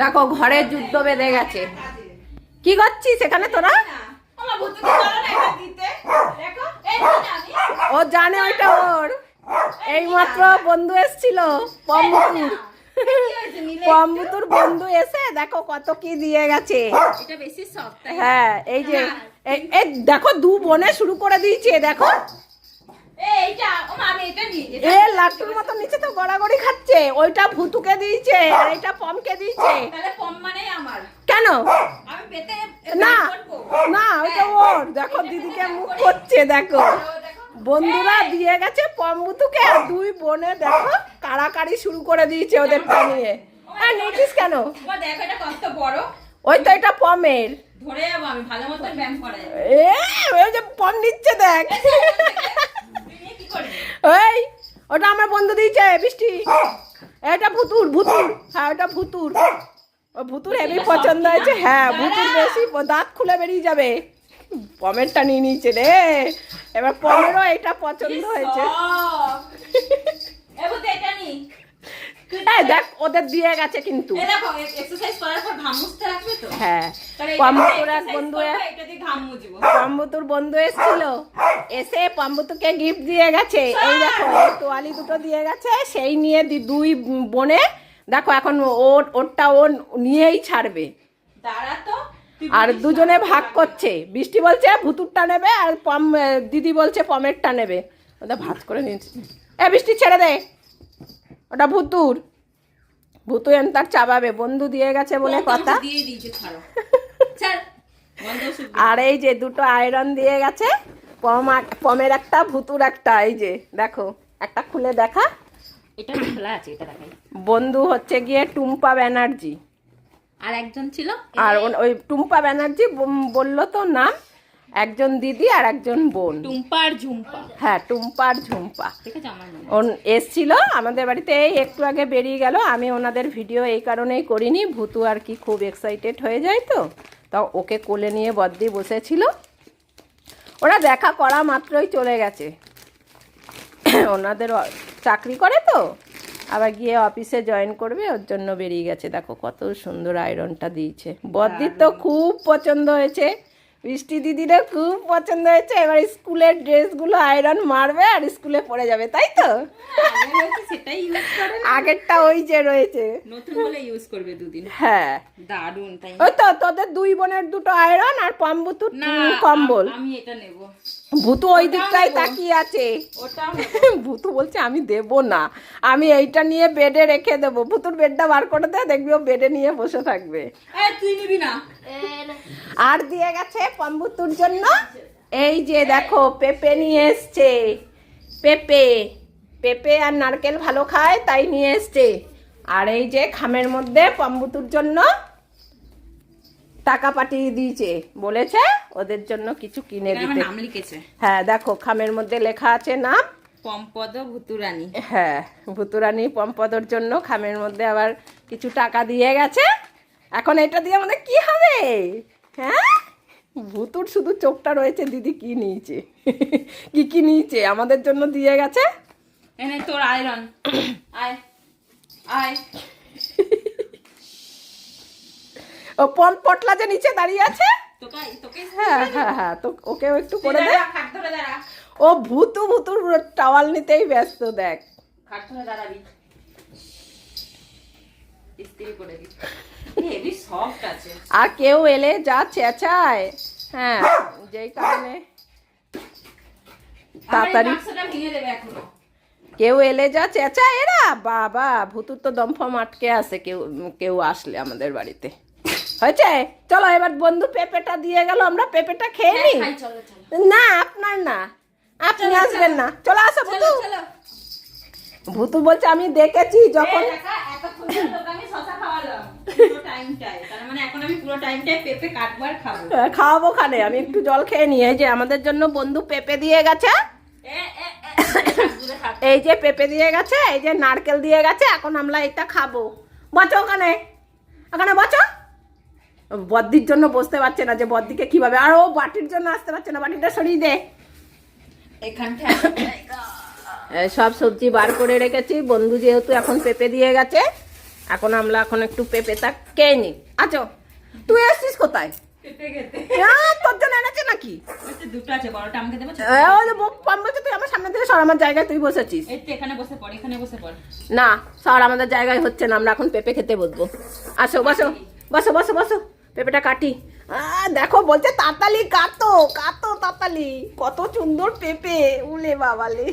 দেখো ঘরে যুদ্ধ বেঁধে গেছে। কি করছিস এখানে তোরা? ও জানে ওইটা ওর। এইমাত্র বন্ধু এসছিল পম্বুতুর পম্বুতুর বন্ধু এসে দেখো কত কি দিয়ে গেছে। হ্যাঁ এই যে এই দেখো দু বোনে শুরু করে দিয়েছে দেখো। এ লাট্টুর মতো নিচে তো গড়াগড়ি খাচ্ছে। ওইটা ভুতুকে দিয়েছে আর পমকে দিয়েছে। তাহলে মানে আমার। কেন? আমি পেতে না না ওইটা ওর। দেখো দিদিকে মুখ করছে দেখো। বন্ধুরা দিয়ে গেছে পম্বুতুকে আর দুই বোনে দেখো কাড়াকাড়ি শুরু করে দিয়েছে ওদের নিয়ে আর নিয়েছিস কেন? দেখো এটা কত বড়। ওই তো এটা পমের। ধরে যাব আমি ভালো মতন ব্যায়াম করা যাবে এ ওই যে পম নিচ্ছে দেখ। এই ওটা আমার বন্ধু দিয়েছে বৃষ্টি এটা ভুতুর ভুতুর। হ্যাঁ। ওটা ভুতুর। ও ভুতুর হেবি পছন্দ হয়েছে। হ্যাঁ ভুতুর বেশি দাঁত খুলে বেরিয়ে যাবে। পমেরটা নিয়ে নিয়েছে রে। এবার পমেরও এটা পছন্দ হয়েছে। এই দেখ ওদের দিয়ে গেছে কিন্তু। হ্যাঁ পম্বুতুর এক বন্ধু পম্বুতুর বন্ধু এসেছিল। এসে পম্বুতুকে গিফট দিয়ে গেছে। এই দেখো এই তোয়ালি দুটো দিয়ে গেছে। সেই নিয়ে দি- দুই বোনে দেখো এখন ওর ওরটা ও নিয়েই ছাড়বে। দাঁড়া তো আর দুজনে ভাগ করছে। বৃষ্টি বলছে ভুতুরটা নেবে আর পম দিদি বলছে পমেরটা নেবে। ওটা ভাত করে নিয়েছে। এ বৃষ্টি ছেড়ে দে। ওটা ভুতুর। ভুতু এন তার চাবাবে বন্ধু দিয়ে গেছে বলে কথা। আর এই যে দুটো আয়রন দিয়ে গেছে পম পমের একটা ভুতুর একটা এই যে দেখো একটা খুলে দেখা। এটা খোলা আছে এটা দেখাই। বন্ধু হচ্ছে গিয়ে টুম্পা ব্যানার্জি। আর একজন ছিল আর ওই টুম্পা ব্যানার্জি বলল তো নাম একজন দিদি আর একজন বোন। টুম্পা আর ঝুম্পা। হ্যাঁ টুম্পা আর ঝুম্পা। ওন এসছিল আমাদের বাড়িতে এই একটু আগে বেরিয়ে গেল আমি ওনাদের ভিডিও এই কারণেই করিনি ভুতু আর কি খুব এক্সাইটেড হয়ে যায় তো তা ওকে কোলে নিয়ে বদ্দি বসেছিল। ওরা দেখা করা মাত্রই চলে গেছে। ওনাদের চাকরি করে তো আবার গিয়ে অফিসে জয়েন করবে ওর জন্য বেরিয়ে গেছে। দেখো কত সুন্দর আয়রনটা দিয়েছে। বদ্দির তো খুব পছন্দ হয়েছে। বৃষ্টি দিদিরা খুব পছন্দ হয়েছে। এবার স্কুলের ড্রেসগুলো আয়রন মারবে আর স্কুলে পরে যাবে তাই তো? সেটাই ইউজ করে আগেরটা ওই যে রয়েছে। নতুন বলে ইউজ করবে দুদিন হ্যাঁ। দারুণ তাই ওই তো তোদের দুই বোনের দুটো আয়রন আর পাম্বুতুর তো কম্বল। আমি এটা নেব। ভুতু ওই দিকটাই তাকিয়ে আছে। ভুতু বলছে আমি দেব না। আমি এইটা নিয়ে বেডে রেখে দেবো। ভুতুর বেডটা বার করে দে দেখবি ও বেডে নিয়ে বসে থাকবে। আর দিয়ে গেছে পম্বুতুর জন্য। এই যে দেখো পেঁপে নিয়ে এসছে। পেঁপে। পেঁপে আর নারকেল ভালো খায় তাই নিয়ে এসছে। আর এই যে খামের মধ্যে পম্বুতুর জন্য টাকা পাঠিয়ে দিয়েছে। বলেছে ওদের জন্য কিছু কিনে দিতে। নাম লিখেছে। হ্যাঁ দেখো খামের মধ্যে লেখা আছে নাম। পম্পদ ভুতুরানি। হ্যাঁ ভুতুরানি পম্পদর জন্য খামের মধ্যে আবার কিছু টাকা দিয়ে গেছে। এখন এটা দিয়ে আমাদের কি হবে? হ্যাঁ? ভুতুর শুধু চোখটা রয়েছে দিদি কি নিয়েছে? কি কি নিয়েছে? আমাদের জন্য দিয়ে গেছে। এনে তোর আয়রন। আয় আয়। ও পম পটলা যে নিচে দাঁড়িয়ে আছে? হ্যাঁ হ্যাঁ হ্যাঁ তো ওকেও একটু করে দে। ও ভুতু ভুতুর টাওয়াল নিতেই ব্যস্ত দেখ। আর কেউ এলে যা চেঁচায়। হ্যাঁ যেই কারণে। তাড়াতাড়ি। কেউ এলে যা চেঁচায় এরা। বাবা ভুতুর তো দমফম আটকে আছে কেউ কেউ আসলে আমাদের বাড়িতে। হয়েছে? চলো এবার বন্ধু পেঁপেটা দিয়ে গেল আমরা পেঁপেটা খেয়ে হ্যাঁ, চলো না আপনার না। আপনি আসবেন না। চলো আসো ভুতু। ভুতু বলছে আমি দেখেছি যখন মানে আহ, খাওয়াবো খানে আমি একটু জল খেয়ে নিই। এই যে আমাদের জন্য বন্ধু পেঁপে দিয়ে গেছে। এই যে পেঁপে দিয়ে গেছে এই যে নারকেল দিয়ে গেছে এখন আমরা এটা খাব। বচো ওখানে। ওখানে বচো বদ্দির জন্য বসতে পারছে না যে বদ্দিকে কীভাবে? আর ও বাটির জন্য আসতে পারছে না বাটিটা সরিয়ে দে। সব সবজি বার করে রেখেছি। বন্ধু যেহেতু এখন পেঁপে দিয়ে গেছে এখন আমরা এখন একটু পেঁপেটা কে নি আচ্ছা তুই আসছিস কোথায়? পেঁপে খেতে। হ্যাঁ, তোর জন্য এনেছে নাকি? তুই আমার সামনে থেকে সর আমার জায়গায় তুই বসেছিস। না সর আমাদের জায়গায় হচ্ছে না আমরা এখন পেঁপে খেতে বসবো। আসো বসো বসো বসো বসো। পেঁপেটা কাটি। দেখো বলছে তাতালি কাতো কাতো তাতালি। কত সুন্দর পেঁপে। উলে বাবালে।